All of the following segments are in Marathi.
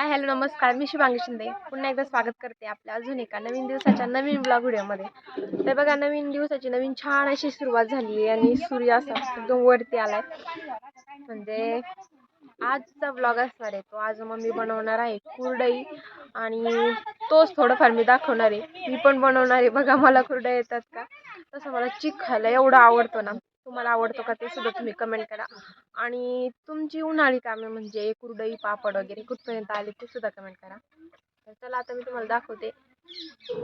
हाय हॅलो नमस्कार. मी शुभांगी शिंदे. पुन्हा एकदा स्वागत करते आपल्या अजून एका नवीन दिवसाच्या नवीन ब्लॉग व्हिडिओमध्ये तर बघा नवीन दिवसाची नवीन छान अशी सुरुवात झाली आहे आणि सूर्य असा एकदम वरती आलाय. म्हणजे आजचा ब्लॉग असणार आहे तो. आज मम्मी बनवणार आहे कुरडई आणि तोच थोडंफार मी दाखवणार आहे. मी पण बनवणार आहे. बघा मला कुरडई येतात का? तसं मला चिक खायला एवढं आवडतो ना. तुम्हाला आवडतो का ते सुद्धा तुम्ही कमेंट करा. आणि तुमची उन्हाळी कामे म्हणजे कुरडई पापड वगैरे कुठपर्यंत आले ते सुद्धा कमेंट करा. तर चला आता मी तुम्हाला दाखवते.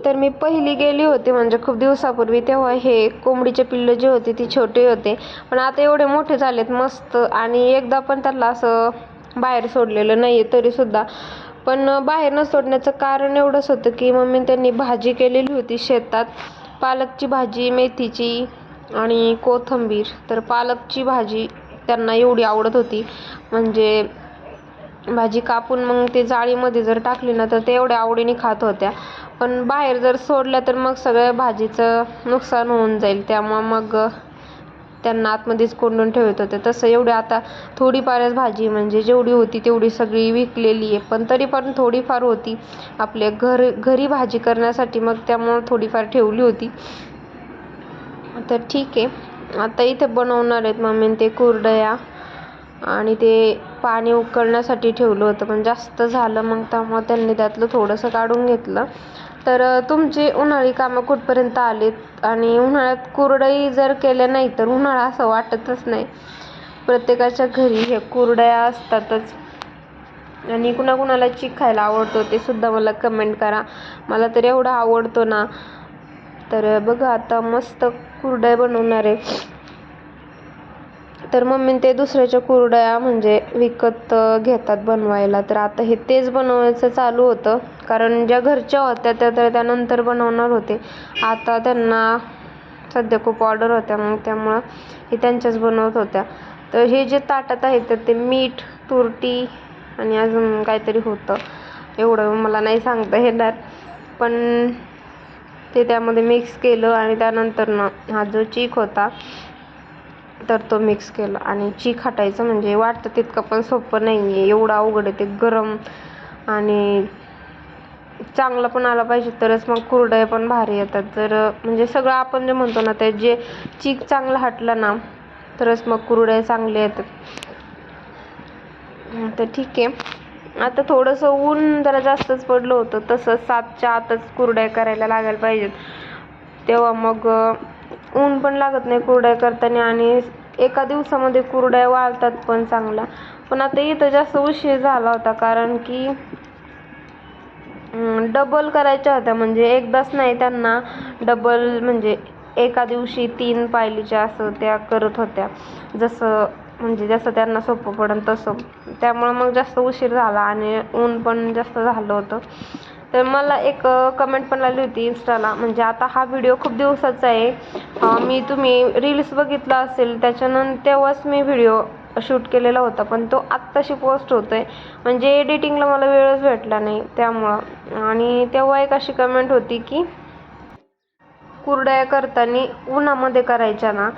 तर मी पहिली गेली होती म्हणजे खूप दिवसापूर्वी तेव्हा हे कोंबडीचे पिल्लं जे होते ती छोटे होते. पण आता एवढे मोठे झालेत मस्त आणि एकदा पण त्याला असं बाहेर सोडलेलं नाही आहे तरीसुद्धा पण बाहेर न सोडण्याचं कारण एवढंच होतं की मम्मी त्यांनी भाजी केलेली होती शेतात. पालकची भाजी मेथीची आणि कोथिंबीर तर पालकची भाजी त्यांना एवढी आवडत होती. म्हणजे भाजी कापून मग ते जाळीमध्ये जर टाकली ना तर ते एवढ्या आवडीने खात होत्या. पण बाहेर जर सोडल्या तर मग सगळ्या भाजीचं नुकसान होऊन जाईल. त्यामुळं मग त्यांना आतमध्येच कोंडून ठेवत होते. तसं एवढी आता थोडीफारच भाजी म्हणजे जेवढी होती तेवढी सगळी विकलेली आहे. पण तरी पण थोडीफार होती. आपले घर घरी भाजी करण्यासाठी मग त्यामुळं थोडीफार ठेवली होती. तर ठीक आहे. आता इथे बनवणार आहेत मम्मीने ते कुरडया आणि ते पाणी उकळण्यासाठी ठेवलं होतं. पण जास्त झालं मग त्यामुळं त्यांनी त्यातलं थोडंसं काढून घेतलं. तर तुमची उन्हाळी कामं कुठपर्यंत आलीत? आणि उन्हाळ्यात कुरडई जर केल्या नाही तर उन्हाळा असं वाटतच नाही. प्रत्येकाच्या घरी हे कुरडया असतातच. आणि कुणाकुणाला चिक खायला आवडतो ते सुद्धा मला कमेंट करा. मला तर एवढा आवडतो ना. तर बघा आता मस्त कुरडया बनवणार आहे. तर मम्मी ते दुसऱ्याच्या कुरडया म्हणजे विकत घेतात बनवायला. तर आता हे तेच बनवायचं चालू होतं. कारण ज्या घरच्या होत्या त्या तर त्यानंतर बनवणार होते. आता त्यांना सध्या खूप ऑर्डर होत्या मग त्यामुळं हे त्यांच्याच बनवत होत्या. तर हे जे ताटात आहे तर ते मीठ तुरटी आणि अजून काहीतरी होतं. एवढं मला नाही सांगता येणार. पण ते त्यामध्ये मिक्स केलं आणि त्यानंतर ना हा जो चीक होता तर तो मिक्स केला. आणि चीक हटायचं म्हणजे वाटतं तितकं पण सोपं नाही आहे एवढं अवघड आहे ते गरम आणि चांगलं पण आला पाहिजे तरच मग कुरडया पण भारी येतात. जर म्हणजे सगळं आपण जे म्हणतो ना ते जे चीक चांगलं हटलं ना तरच मग कुरडया चांगले येतात. तर ठीक आहे. आता थोडंसं ऊन जरा जास्तच पडलं होतं. तसं सातच्या आतच कुरड्या करायला लागायला पाहिजेत. तेव्हा मग ऊन पण लागत नाही कुरड्या करताना आणि एका दिवसामध्ये कुरड्या वाळतात पण चांगल्या. पण आता इथं जास्त उशीर झाला होता कारण की डबल करायच्या होत्या. म्हणजे एकदाच नाही त्यांना डबल म्हणजे एका दिवशी तीन पायलीच्या असं त्या करत होत्या. जसं म्हणजे जसं त्यांना सोपं पडेल तसं. त्यामुळं मग जास्त उशीर झाला आणि ऊन पण जास्त झालं होतं. तर मला एक कमेंट पण आली होती इन्स्टाला म्हणजे आता हा व्हिडिओ खूप दिवसाचा आहे. मी तुम्ही रील्स बघितला असेल त्याच्यानंतर तेव्हाच मी व्हिडिओ शूट केलेला होता. पण तो आत्ताशी पोस्ट होतो आहे म्हणजे एडिटिंगला मला वेळच भेटला नाही त्यामुळं. आणि तेव्हा एक अशी कमेंट होती की कुरड्या करताना उन्हामध्ये करायच्या ना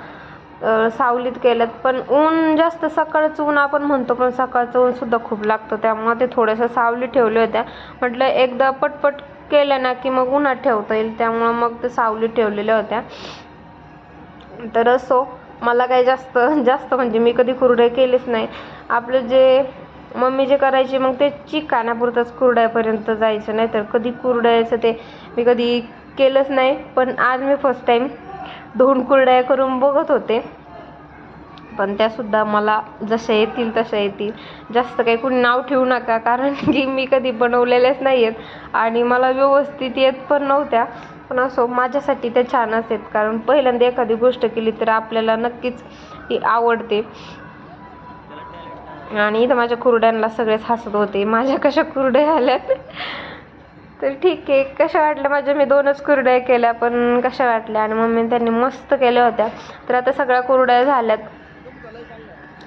सावलीत केल्यात. पण ऊन जास्त सकाळचं ऊन आपण म्हणतो पण सकाळचं ऊन सुद्धा खूप लागतं. त्यामुळे ते थोडंसं सावली ठेवल्या होत्या. म्हटलं एकदा पटपट केलं ना की मग उन्हात ठेवता येईल. त्यामुळं मग ते सावली ठेवलेल्या होत्या. तर असो मला काही जास्त जास्त म्हणजे मी कधी कुरडे केलेच नाही. आपलं जे मम्मी जे करायची मग ते चिक खाण्यापुरतंच कुरड्यापर्यंत जायचं. नाही तर कधी कुरड्याचं ते मी कधी केलंच नाही. पण आज मी फर्स्ट टाईम दोन कुरड्या करून बघत होते. पण त्यासुद्धा मला जशा येतील तशा येतील. जास्त काही कुणी नाव ठेवू नका कारण की मी कधी बनवलेल्याच नाही आहेत आणि मला व्यवस्थित येत पण नव्हत्या. पण असो माझ्यासाठी त्या छानच आहेत कारण पहिल्यांदा एखादी गोष्ट केली तर आपल्याला नक्कीच ती आवडते. आणि इथं माझ्या कुरड्यांना सगळेच हसत होते. माझ्या कशा कुरड्या आल्यात? तर ठीक आहे. कशा वाटल्या? माझ्या मी दोनच कुरड्या केल्या पण कशा वाटल्या? आणि मम्मी त्यांनी मस्त केल्या होत्या. तर आता सगळ्या कुरड्या झाल्यात.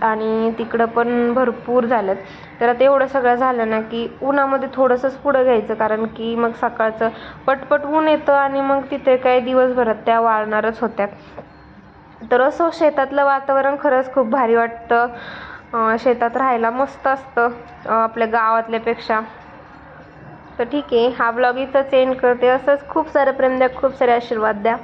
आणि तिकडं पण भरपूर झाल्यात. तर आता एवढं सगळं झालं ना की उन्हामध्ये थोडंसंच पुढं घ्यायचं कारण की मग सकाळचं पटपट ऊन येतं आणि मग तिथे काही दिवसभरात त्या वाळणारच होत्या. तर असं शेतातलं वातावरण खरंच खूप भारी वाटतं. शेतात राहायला मस्त असतं आपल्या गावातल्यापेक्षा. तर ठीक आहे. हा ब्लॉग इथंच एंड करते. असंच खूप सारं प्रेम द्या खूप सारे आशीर्वाद द्या.